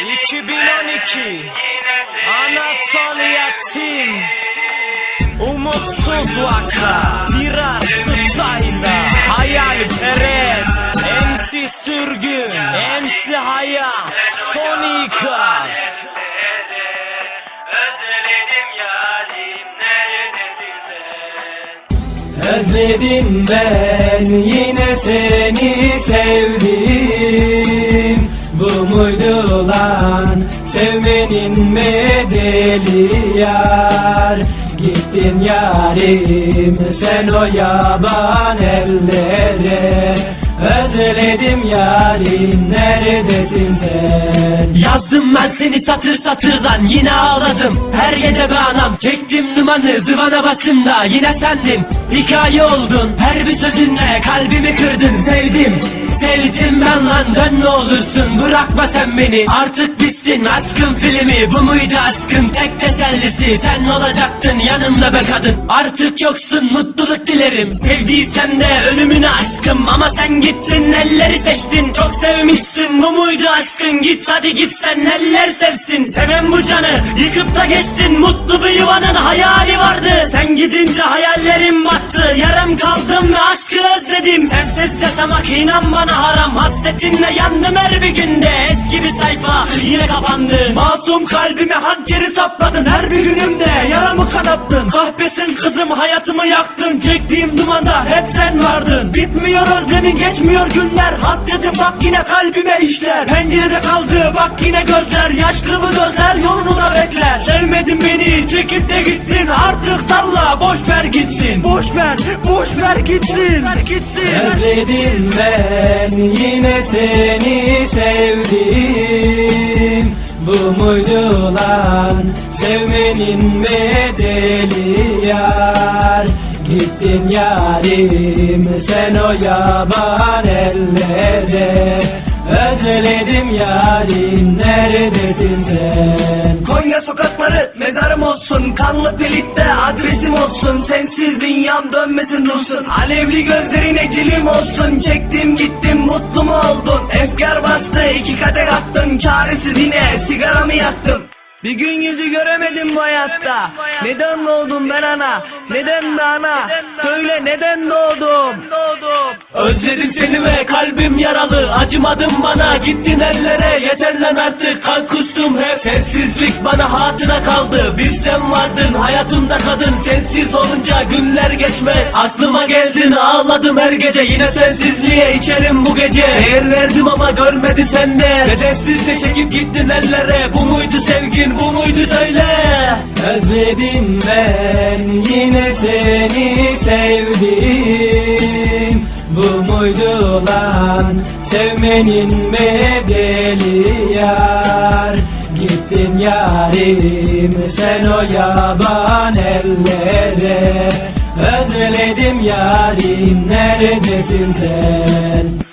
2012 Anatolia Team Umutsuz vaka. Biraz Stayla Hayalperest MC Sürgün MC Hayat Sony Kaz Özledim yarim neredesin sen? Özledim ben yine seni sevdim Bu muydu lan? Sevmenin bedeli yar. Gittin yarim sen o yaban ellere. Özledim yarim neredesin sen? Yazdım ben seni satır satırdan yine ağladım. Her gece be anam çektim dumanı zıvana başımda. Yine sendin Hikaye oldun. Her bir sözünle kalbimi kırdın sevdim Sevdim ben lan dön ne olursun. Bırakma sen beni. Artık bitsin aşkın filmi. Bu muydu aşkın? Tek tesellisi. Sen olacaktın yanımda be kadın. Artık yoksun mutluluk dilerim. Sevdiysen de ölümünü aşkım. Ama sen gittin elleri seçtin. Çok sevmişsin. Bu muydu aşkın? Git hadi git sen. Eller sevsin? Seven bu canı. Yıkıp da geçtin. Mutlu bir yuvanın hayali vardı. Sen gidince hayallerim battı. Yarım kaldım ve aşkı özledim Sensiz yaşamak inan bana haram. Hasretinle yandım her bir günde. Eski bir sayfa yine kapandı. Masum kalbime hançeri sapladın Her bir günümde. Yaramı kanattın. Kahpesin kızım hayatımı yaktın. Çektiğim dumanda hep sen vardın. Bitmiyor özlemin geçmiyor günler. Halt dedim bak yine kalbime işler. Pencerede kaldı bak yine gözler. Yaşlı bu gözler yolunu da bekler Sevmedin beni. Çekip de gittin Artık salla boş ver gitsin. Boş ver boş ver gitsin. Ver gitsin. Özledim ben yine seni sevdim. Bu muydu lan? Sevmenin bedeli yar. Gittin yarim sen o yaban ellere Özledim yarim neredesin sen? Konya sokakları mezarım olsun Kanlı pelitte adresim olsun. Sensiz dünyam dönmesin dursun. Alevli gözlerin ecelim olsun. Çektim gittim mutlu mu oldun? Efkar bastı iki kadeh attın. Çaresiz yine sigaramı yaktım bir gün yüzü göremedim bu hayatta. Neden doğdum ben ana? Neden be ana? Söyle neden doğdum? Özledim seni ve kalbim yaralı. Acımadın bana. Gittin ellere. Yeter lan artık. Kan kustum hep. Sensizlik bana hatıra kaldı. Bir sen vardın. Hayatımda kadın. Sensiz olunca günler geçmez. Aklıma geldin. Ağladım her gece. Yine sensizliğe içerim bu gece. Değer verdim ama görmedi sende Bedensizce çekip gittin ellere. Bu muydu sevgin bu muydu söyle? Özledim ben yine seni sevdim. Bu muydu lan? Sevmenin bedeli yar. Gittin yarim sen o yaban ellere. Özledim yarim neredesin sen